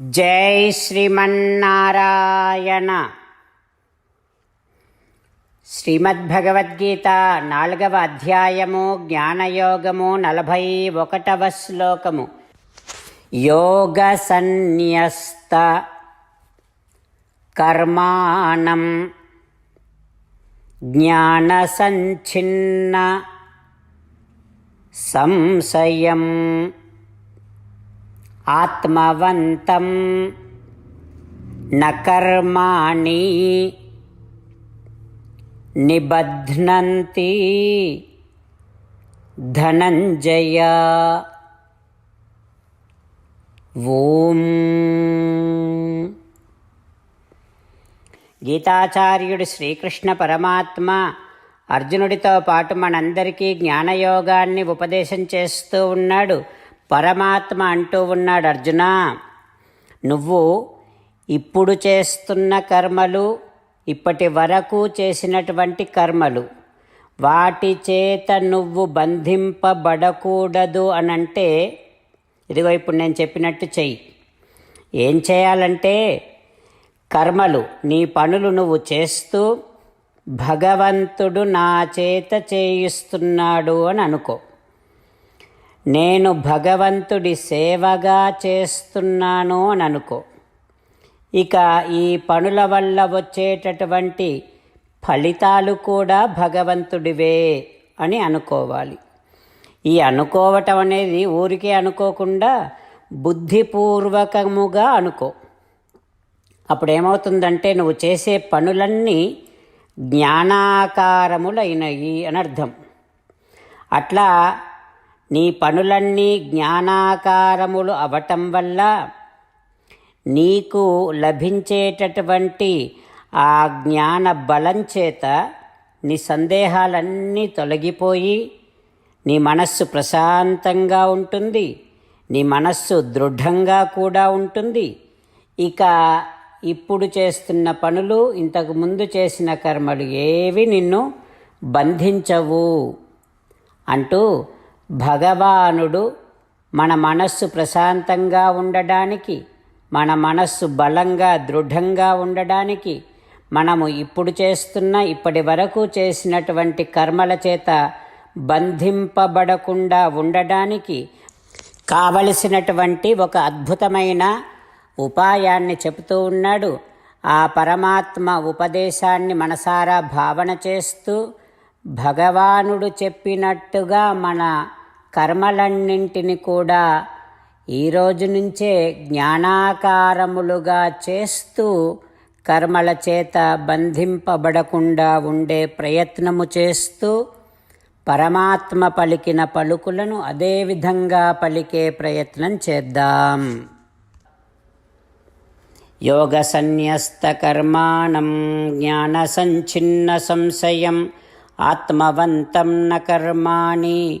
జై శ్రీమన్నారాయణ. శ్రీమద్భగవద్గీత నాలుగవ అధ్యాయము జ్ఞానయోగము నలభై ఒకటవ శ్లోకము. యోగ సన్యస్త కర్మాణం జ్ఞాన సంఛిన్న సంశయం. ఆత్మవంతం నకర్మాణి నిబధ్నంతి ధనంజయ. ఓం. గీతాచార్యుడు శ్రీకృష్ణ పరమాత్మ అర్జునుడితో పాటు మనందరికీ జ్ఞానయోగాన్ని ఉపదేశం చేస్తూ ఉన్నాడు. పరమాత్మ అంటూ ఉన్నాడు అర్జున. నువ్వు ఇప్పుడు చేస్తున్న కర్మలు ఇప్పటి వరకు చేసినటువంటి కర్మలు వాటి చేత నువ్వు బంధింపబడకూడదు అనంటే ఇదిగో ఇప్పుడు నేను చెప్పినట్టు చెయ్యి. ఏం చేయాలంటే కర్మలు నీ పనులు నువ్వు చేస్తూ భగవంతుడు నా చేత చేయిస్తున్నాడు అని అనుకో. నేను భగవంతుడి సేవగా చేస్తున్నాను అని అనుకో. ఇక ఈ పనుల వల్ల వచ్చేటటువంటి ఫలితాలు కూడా భగవంతుడివే అని అనుకోవాలి. ఈ అనుకోవటం అనేది ఊరికే అనుకోకుండా బుద్ధిపూర్వకముగా అనుకో. అప్పుడు ఏమవుతుందంటే నువ్వు చేసే పనులన్నీ జ్ఞానాకారములైనవి అని అర్థం. అట్లా నీ పనులన్నీ జ్ఞానాకారములు అవటం వల్ల నీకు లభించేటటువంటి ఆ జ్ఞాన బలం చేత నీ సందేహాలన్నీ తొలగిపోయి నీ మనస్సు ప్రశాంతంగా ఉంటుంది నీ మనస్సు దృఢంగా కూడా ఉంటుంది. ఇక ఇప్పుడు చేస్తున్న పనులు ఇంతకు ముందు చేసిన కర్మలు ఏవి నిన్ను బంధించవు అంటూ భగవానుడు మన మనస్సు ప్రశాంతంగా ఉండడానికి మన మనస్సు బలంగా దృఢంగా ఉండడానికి మనము ఇప్పుడు చేస్తున్న ఇప్పటి వరకు చేసినటువంటి కర్మల చేత బంధింపబడకుండా ఉండడానికి కావలసినటువంటి ఒక అద్భుతమైన ఉపాయాన్ని చెబుతూ ఉన్నాడు. ఆ పరమాత్మ ఉపదేశాన్ని మనసారా భావన చేస్తూ భగవానుడు చెప్పినట్టుగా మన కర్మలన్నింటిని కూడా ఈరోజు నుంచే జ్ఞానాకారములుగా చేస్తూ కర్మల చేత బంధింపబడకుండా ఉండే ప్రయత్నము చేస్తూ పరమాత్మ పలికిన పలుకులను అదేవిధంగా పలికే ప్రయత్నం చేద్దాం. యోగ సన్యస్త కర్మాణం జ్ఞాన సంచిన్న సంశయం ఆత్మవంతం న కర్మాణి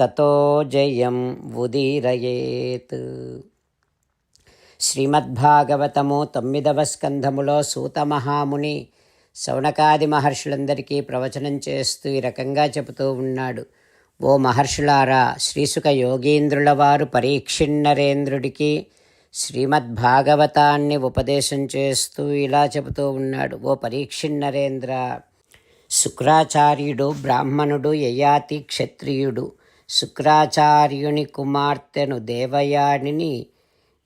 తతో జయం ఉదీరయేత్. శ్రీమద్భాగవతము తొమ్మిదవ స్కంధములో సూత మహాముని శౌనకాది మహర్షులందరికీ ప్రవచనం చేస్తూ ఈ రకంగా చెబుతూ ఉన్నాడు. ఓ మహర్షులారా శ్రీసుక యోగీంద్రుల వారు పరీక్షిన్నరేంద్రుడికి శ్రీమద్భాగవతాన్ని ఉపదేశం చేస్తూ ఇలా చెబుతూ ఉన్నాడు. ఓ పరీక్షిన్నరేంద్ర శుక్రాచార్యుడు బ్రాహ్మణుడు యయాతి క్షత్రియుడు శుక్రాచార్యుని కుమార్తెను దేవయానిని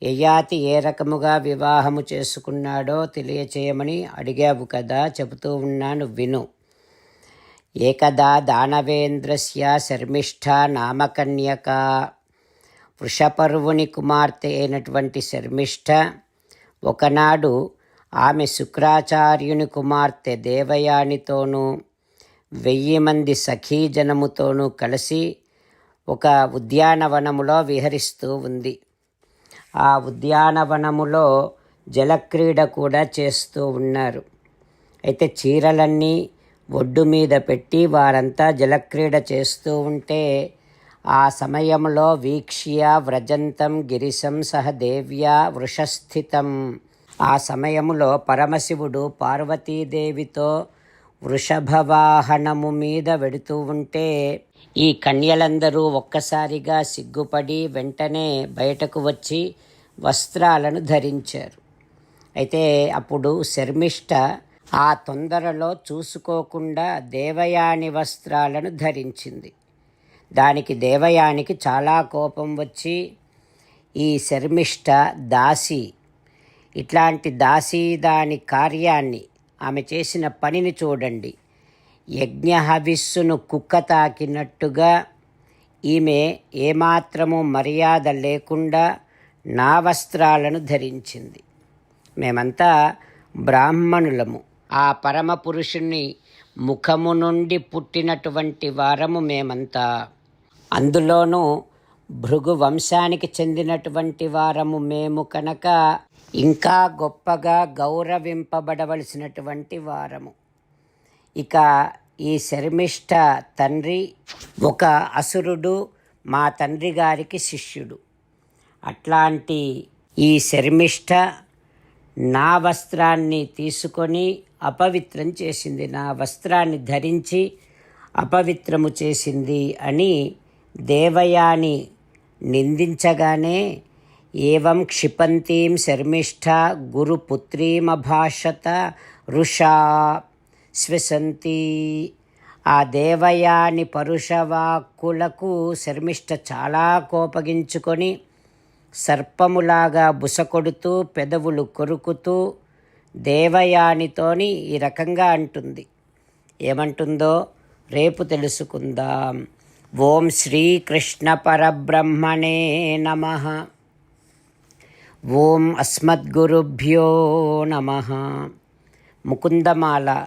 యయాతి ఏ రకముగా వివాహము చేసుకున్నాడో తెలియచేయమని అడిగావు కదా చెబుతూ ఉన్నాను విను. ఏకదా దానవేంద్రస్య శర్మిష్ఠ నామకన్యక. వృషపర్వుని కుమార్తె అయినటువంటి శర్మిష్ఠ ఒకనాడు ఆమె శుక్రాచార్యుని కుమార్తె దేవయానితోనూ వెయ్యి మంది సఖీజనముతోనూ కలిసి ఒక ఉద్యానవనములో విహరిస్తూ ఉంది. ఆ ఉద్యానవనములో జలక్రీడ కూడా చేస్తూ ఉన్నారు. అయితే చీరలన్నీ ఒడ్డు మీద పెట్టి వారంతా జలక్రీడ చేస్తూ ఉంటే ఆ సమయంలో వీక్ష్య వ్రజంతం గిరిశం సహదేవ్య వృషస్థితం. ఆ సమయంలో పరమశివుడు పార్వతీదేవితో వృషభవాహనము మీద వెడుతూ ఉంటే ఈ కన్యలందరూ ఒక్కసారిగా సిగ్గుపడి వెంటనే బయటకు వచ్చి వస్త్రాలను ధరించారు. అయితే అప్పుడు శర్మిష్ట ఆ తొందరలో చూసుకోకుండా దేవయాని వస్త్రాలను ధరించింది. దానికి దేవయానికి చాలా కోపం వచ్చి ఈ శర్మిష్ట దాసి ఇట్లాంటి దాసి దాని కార్యాన్ని ఆమె చేసిన పనిని చూడండి. యజ్ఞ హవిస్సును కుక్క తాకినట్టుగా ఈమె ఏమాత్రము మర్యాద లేకుండా నా వస్త్రాలను ధరించింది. మేమంతా బ్రాహ్మణులము. ఆ పరమ ముఖము నుండి పుట్టినటువంటి వారము మేమంతా. అందులోనూ భృగు వంశానికి చెందినటువంటి వారము మేము కనుక ఇంకా గొప్పగా గౌరవింపబడవలసినటువంటి వారము. ఇక ఈ శర్మిష్ఠ తండ్రి ఒక అసురుడు మా తండ్రి గారికి శిష్యుడు. అట్లాంటి ఈ శర్మిష్ఠ నా వస్త్రాన్ని తీసుకొని అపవిత్రం చేసింది. నా వస్త్రాన్ని ధరించి అపవిత్రము చేసింది అని దేవయాని నిందించగానే ఏవం క్షిపంతీం శర్మిష్ఠ గురుపుత్రీమభాషత రుషా శ్వసంతి ఆ దేవయాని పరుషవాక్కులకు శర్మిష్ట చాలా కోపగించుకొని సర్పములాగా బుసకొడుతూ పెదవులు కొరుకుతూ దేవయానితోని ఈ రకంగా అంటుంది. ఏమంటుందో రేపు తెలుసుకుందాం. ఓం శ్రీకృష్ణ పరబ్రహ్మణే నమ. ఓం అస్మద్గురుభ్యో నమ. ముకుందమాల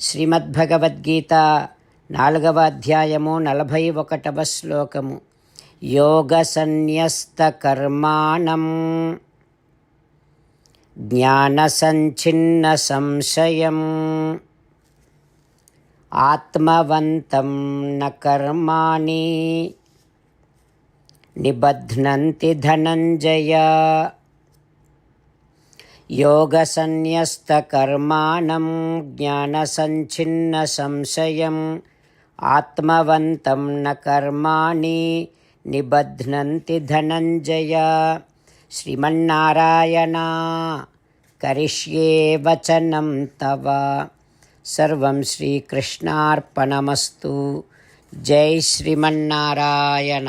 శ్రీమద్భగవద్గీత నాలుగవ అధ్యాయము నలభై ఒకటవ శ్లోకము. యోగ సన్యస్త కర్మాణం జ్ఞాన సంచిన్న సంశయం ఆత్మవంతం న కర్మాణి. నిబధ్నంతి ధనంజయ. योगसन्न्यस्तकर्माणं ज्ञानसञ्छिन्नसंशयम् आत्मवन्तं न कर्माणि निबध्नन्ति धनञ्जय श्रीमन्नारायणा करिष्ये वचनं तव सर्वं श्रीकृष्णार्पणमस्तु जय श्रीमन्नारायण